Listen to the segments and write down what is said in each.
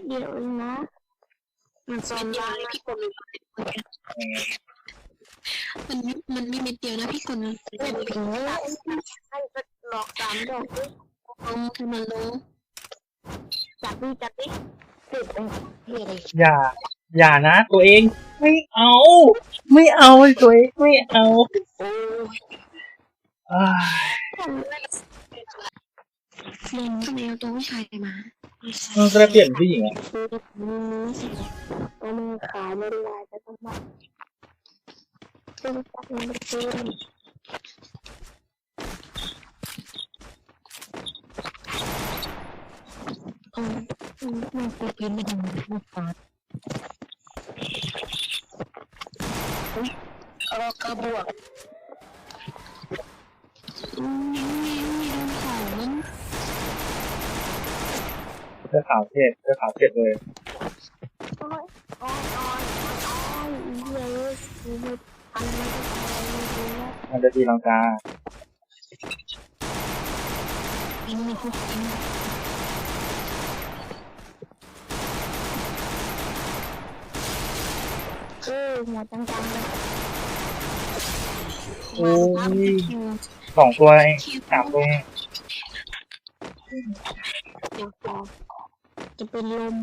ยวเองนะมันซ้อเม็มดเดียวได้เลยพี่คนมันมันไม่เม็ดเดียวนะพี่คนไม่ถึงแล้วให้ก็หลอกสามดอกด้วยลงคือมันลงจับดิจับดิเสร็จเลยเฮ้ยอย่า อย่านะ ตัวเอง ไม่เอา ไม่เอาตัวเองไม่เอาโอ้ยอ่าเล่นทำไมเอาตัวผู้ชายมา มันก็ได้เปลี่ยนผู้หญิงอะคือมันสิก็มันขายไม่ได้จะต้องมาซึ่งตักมันไม่ซื้อเออมันเปลี่ยนไปทางมันฟ้าเออกระบวก อืมยังมีมีโดนของ เสื้อขาวเทศเสื้อขาวเทศเลยโอ้ยโอ้ยโอ้ยโอ้ยเยอะเยออันนี้มันจะตีลังกายิงในคุกยิงเออหัวจังๆเลยโอ้ยสองตัวเองสามตัวเอง จะเป็นลม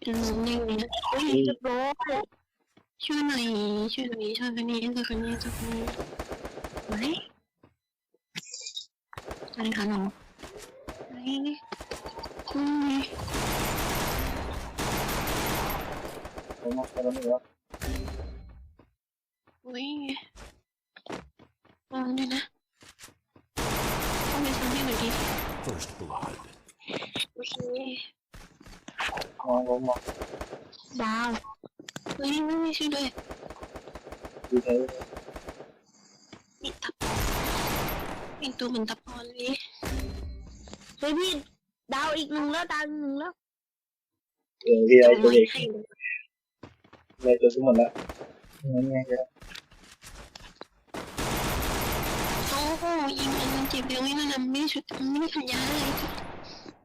เป็นลมอยังไงนะเฮ้ยเรียบร้อยช่วยหน่อยช่วยหน่อยช่วยคนนี้ช่วยคนนี้ช่วยคนนี้ไหนอะไรคะน้องไหนอืมตัวมันตัวมันวะอุ้ยลองดูนะต้องไปทำให้หน่อยดิ First blood. โอเคมองมองดาวเฮ้ยไม่ไม่ช่วยด้วยดูใช้มีตับเป็นตัวเหมือนตะปอนเลยเฮ้ยพี่ดาวอีกหนึ่งแล้วดาวอีกหนึ่งแล้วเออพี่ไอตัวเองให้ตัวทั้งหมดแล้วงั้นไงจะโอ้โหยิงมันเจ็บเร็วนี่นะไม่ชุดไม่ได้ขันยาอะไ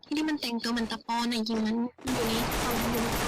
รที่มันแต่งตัวเหมือนตะปอนอะยิงมันอยู่นี่เอาอยู่เหนื่อยเลย